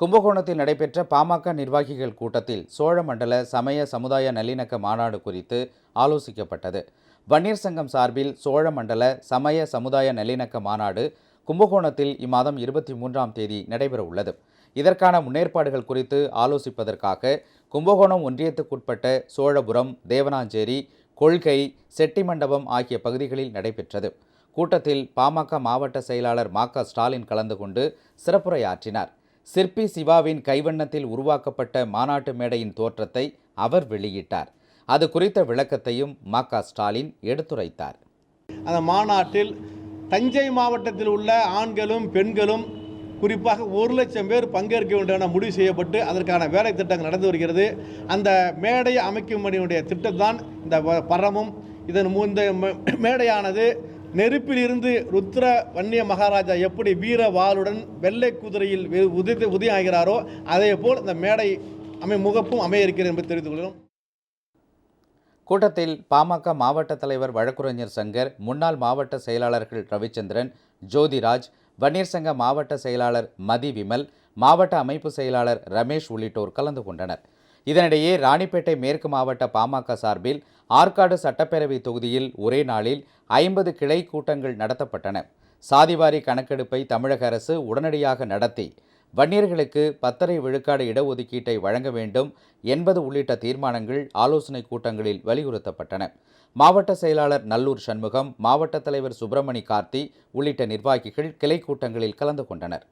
கும்பகோணத்தில் நடைபெற்ற பாமக நிர்வாகிகள் கூட்டத்தில் சோழமண்டல சமய சமுதாய நல்லிணக்க மாநாடு குறித்து ஆலோசிக்கப்பட்டது. வன்னியர் சங்கம் சார்பில் சோழமண்டல சமய சமுதாய நல்லிணக்க மாநாடு கும்பகோணத்தில் இம்மாதம் இருபத்தி மூன்றாம் தேதி நடைபெற உள்ளது. இதற்கான முன்னேற்பாடுகள் குறித்து ஆலோசிப்பதற்காக கும்பகோணம் ஒன்றியத்துக்குட்பட்ட சோழபுரம் தேவனாஞ்சேரி கொள்கை செட்டிமண்டபம் ஆகிய பகுதிகளில் நடைபெற்றது. கூட்டத்தில் பாமக மாவட்ட செயலாளர் மா க ஸ்டாலின் கலந்து கொண்டு சிறப்புரையாற்றினார். சிற்பி சிவாவின் கைவண்ணத்தில் உருவாக்கப்பட்ட மாநாட்டு மேடையின் தோற்றத்தை அவர் வெளியிட்டார். அது குறித்த விளக்கத்தையும் ம. க. ஸ்டாலின் எடுத்துரைத்தார். அந்த மாநாட்டில் தஞ்சை மாவட்டத்தில் உள்ள ஆண்களும் பெண்களும் குறிப்பாக ஒரு லட்சம் பேர் பங்கேற்க வேண்டும் என முடிவு செய்யப்பட்டு அதற்கான வேலை திட்டங்கள் நடந்து வருகிறது. அந்த மேடையை அமைக்கும்படியுடைய திட்டம் தான் இந்த பரமும். இதன் இந்த மே- மேடையானது நெருப்பிலிருந்து ருத்ர வன்னிய மகாராஜா எப்படி வீர வாளுடன் வெள்ளை குதிரையில் வி- உதித்து உதயம் அதே போல் இந்த மேடை அமை முகப்பும் அமைய இருக்கிறது என்பதை தெரிந்து கொள்கிறோம். கூட்டத்தில் பாமக மாவட்ட தலைவர் வழக்குரைஞர் சங்கர் முன்னாள் மாவட்ட செயலாளர்கள் ரவிச்சந்திரன் ஜோதிராஜ் வன்னியர் சங்க மாவட்ட செயலாளர் மதி விமல் மாவட்ட அமைப்பு செயலாளர் ரமேஷ் உள்ளிட்டோர் கலந்து கொண்டனர். இதனிடையே ராணிப்பேட்டை மேற்கு மாவட்ட பாமக சார்பில் ஆற்காடு சட்டப்பேரவை தொகுதியில் ஒரே நாளில் ஐம்பது கிளை கூட்டங்கள் நடத்தப்பட்டன. சாதிவாரி கணக்கெடுப்பை தமிழக அரசு உடனடியாக நடத்தி வன்னியர்களுக்கு பத்தரை விழுக்காடு இடஒதுக்கீட்டை வழங்க வேண்டும் என்பது உள்ளிட்ட தீர்மானங்கள் ஆலோசனைக் கூட்டங்களில் வலியுறுத்தப்பட்டன. மாவட்ட செயலாளர் நல்லூர் சண்முகம் மாவட்ட தலைவர் சுப்பிரமணி கார்த்தி உள்ளிட்ட நிர்வாகிகள் கிளை கூட்டங்களில் கலந்து கொண்டனர்.